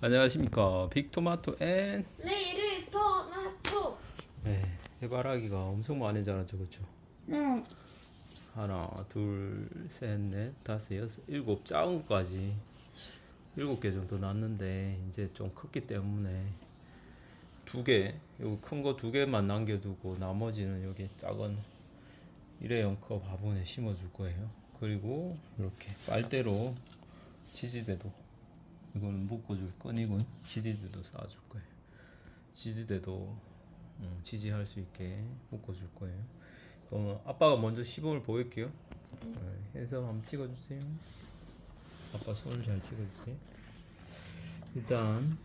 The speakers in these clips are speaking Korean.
안녕하십니까 빅토마토 앤 리를 토마토. 네, 해바라기가 엄청 많이 자라죠 그쵸 응. 하나 둘셋넷 다섯 여섯 일곱 작은 거까지 일곱 개 정도 났는데 이제 좀 컸기 때문에 두개 여기 큰 거 두 개만 남겨두고 나머지는 여기 작은 일회용 컵 화분에 심어줄 거예요 그리고 이렇게 빨대로 지지대도 이거는 묶어줄 건이고 지지대도 쌓아줄 거예요. 지지대도 음, 지지할 수 있게 묶어줄 거예요. 그러면 아빠가 먼저 시범을 보일게요. 네, 해서 한번 찍어주세요. 아빠 손을 잘 찍어주세요. 일단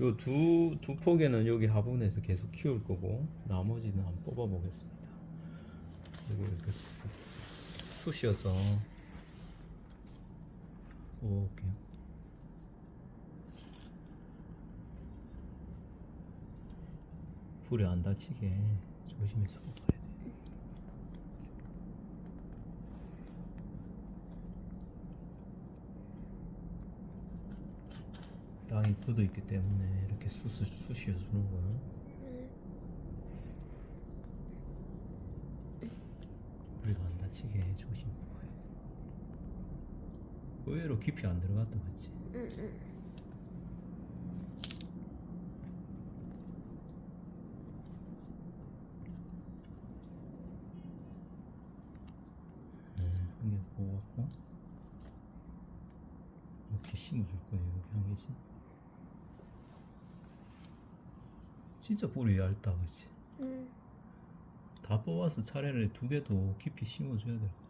요 두 두 폭에는 여기 화분에서 계속 키울 거고 나머지는 한번 뽑아 보겠습니다. 이거 이렇게 쑤셔서. 뽑아볼게요 불에 안 다치게 조심해서 뽑아야 돼. 땅이 굳어 있기 때문에 이렇게 쑤시 쑤시어 주는 거야. 우리가 안 다치게 조심. 의외로 깊이 안 들어갔다 그치? 응, 응. 네, 한개 뽑았고 이렇게 심어줄 거예요 여기 한 개씩 진짜 뿌리 얇다 그치? 응. 다 뽑아서 차례를 두개더 깊이 심어줘야 될것 같아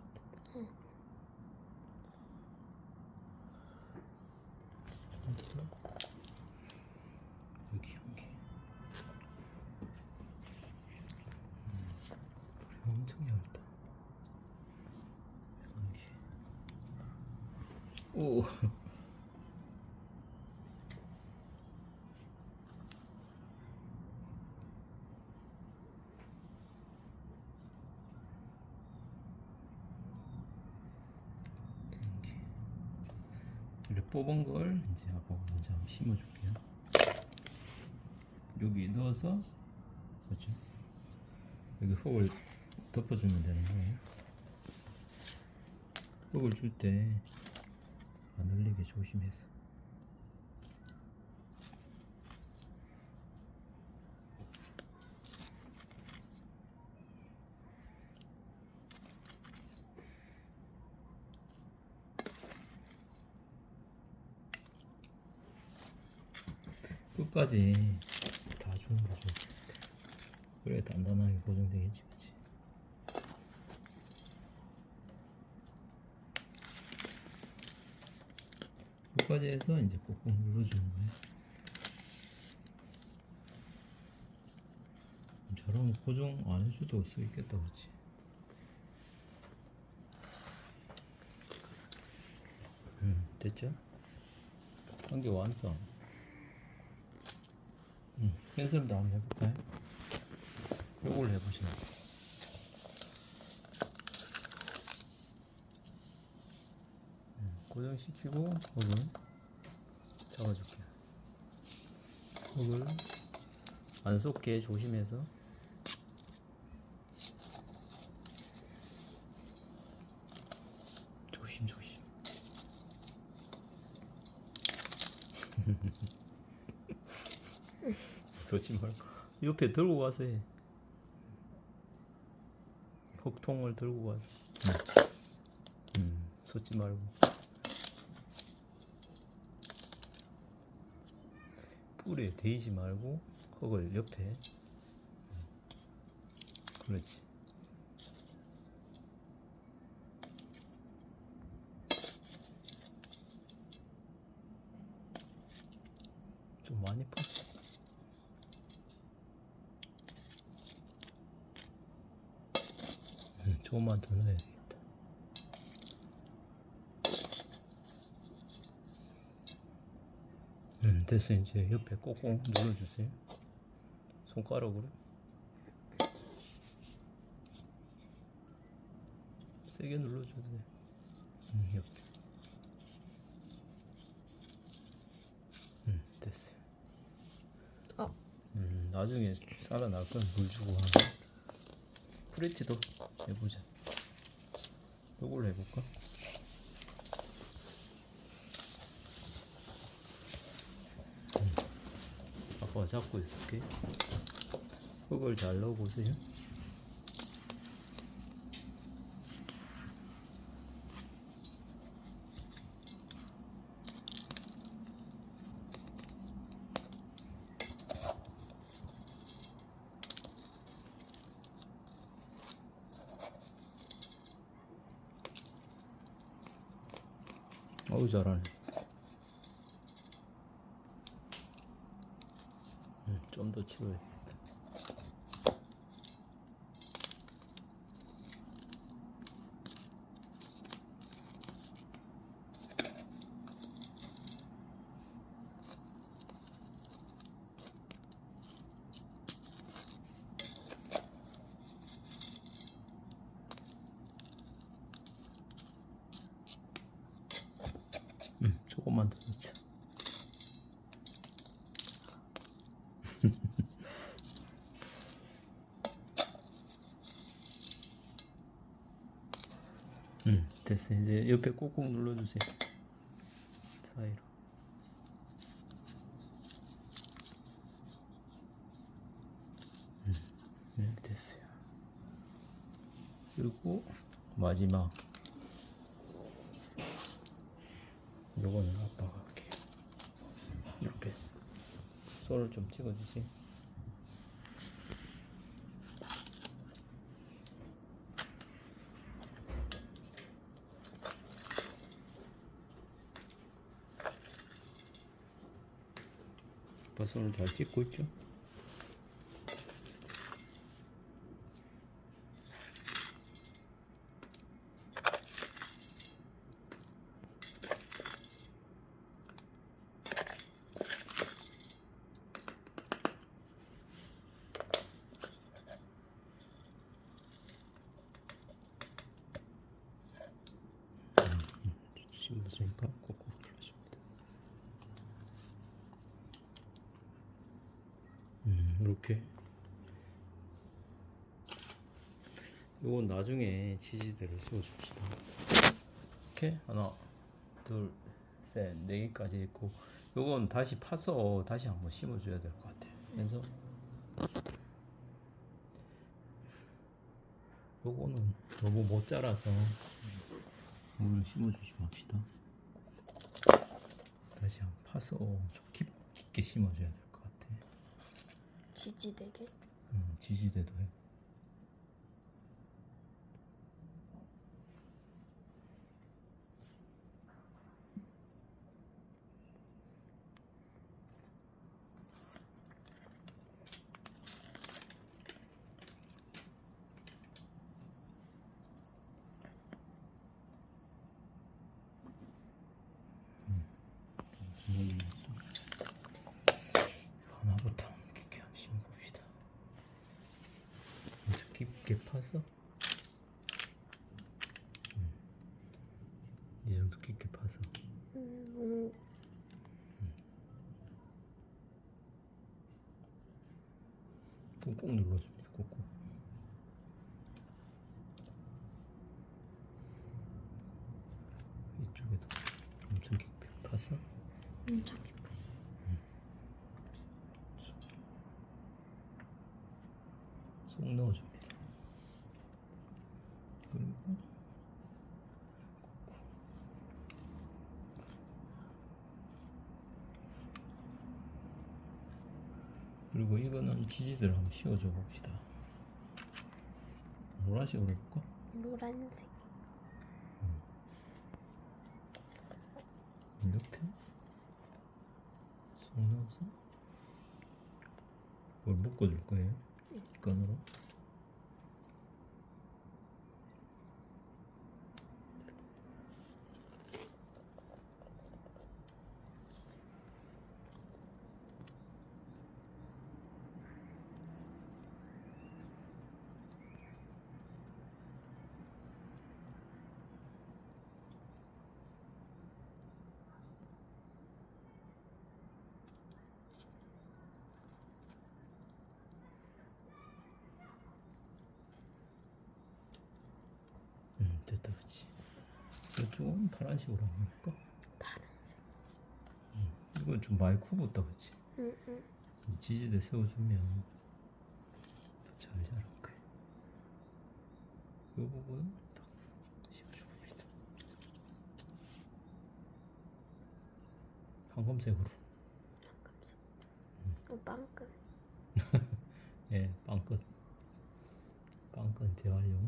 여기 한 개. 음, 뿌리 엄청 얇다. 한 개. 오. 이렇게. 뽑은 걸 이제 아빠가 먼저 심어줄게요. 여기 넣어서 그렇죠? 여기 흙을 덮어주면 되는 거예요. 흙을 줄때 안 흘리게 조심해서. 끝까지 다것 같아. 그래 단단하게 고정되겠지, 그치? 끝까지 해서 이제 꾹꾹 눌러주는 거야. 저런 고정 안 해줘도 수 있겠다, 그치? 음, 됐죠? 한개 완성. 음, 펜슬도 한번 해볼까요? 요걸 해보시면 돼요. 음, 고정시키고 흙을 잡아줄게요. 흙을 안 쏟게 조심해서 조심 조심. 쏟지 말고 옆에 들고 가서 해. 흙통을 들고 가서. 음, 쏟지 말고. 뿔에 대지 말고 흙을 옆에. 음, 그렇지. 좀 많이 팠어. 음, 조금만 더 넣어야 되 네, 음, 됐어요. 이제 옆에 꼭꼭 눌러주세요. 손가락으로. 세게 눌러주세요 음, 옆에. 음, 됐어요. 어. 음, 나중에 살아날 건 물 주고 하는 프레티도 해보자. 이걸로 해볼까? 아빠가 잡고 있을게. 흙을 잘 넣어보세요. 어우 잘하네 음, 좀더 채워야겠다 음, 조금만 더 넣자 음, 됐어 이제 옆에 꾹꾹 눌러주세요. 사이로. 음, 네, 됐어요. 그리고 마지막. 요거는 아빠가 할게요. 이렇게 손을 좀 찍어주세요 손을 잘 찍고 있죠? 씹으니까 꼭꼭 눌러줍니다. 음, 이렇게. 요건 나중에 치즈대를 씌워줍시다. 이렇게 하나, 둘, 셋, 네 개까지 있고, 요건 다시 파서 다시 한번 심어줘야 될 것 같아요. 그래서 요거는 너무 못 자라서 오늘 심어주지 맙시다. 다시 한번 파서 좀 깊, 깊게 심어줘야 같아. 지지대게. 음, 지지대도 해. 음, 하나부터 깊게 한번 심어봅시다. 깊게 파서 음. 이 정도 깊게 파서 음, 너무 꾹꾹 눌러줍니다. 꾹꾹. 이쪽에도 엄청 깊게 파서 엄청 깊어. 쏙 넣어줍니다. 그리고 꾹꾹. 그리고 이거는 치즈를 한번 씌워줘 봅시다. 노란색으로 해볼까? 노란색. 이렇게 쏙 넣어서 뭘 묶어줄 거예요? 끈으로 됐다 그렇지 이쪽은 파란색으로 한번 해볼까? 파란색. 이건 좀 많이 굽었다 그렇지 응, 응. 지지대 세워주면 더잘 자랄 거야 이 부분 딱 봅시다 황금색으로 어, 빵끈. 예, 빵끝. 빵끝 재활용.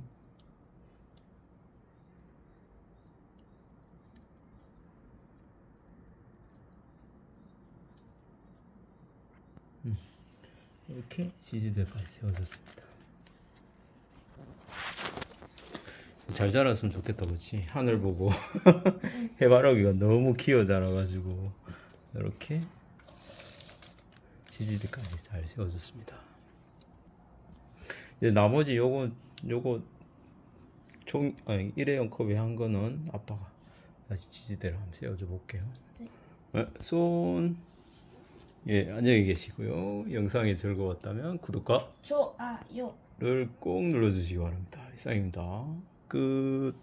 이렇게 지지대까지 세워졌습니다. 잘 자랐으면 좋겠다, 그렇지? 하늘 보고 해바라기가 너무 기어 자라가지고 이렇게 지지대까지 잘 세워졌습니다. 이제 나머지 요거 요거 종 아니 일회용 컵에 한 거는 아빠가 다시 지지대를 한번 세워줘 볼게요. 네, 손 예, 안녕히 계시고요. 영상이 즐거웠다면 구독과 좋아요. 를 꼭 눌러주시기 바랍니다. 이상입니다. 끝.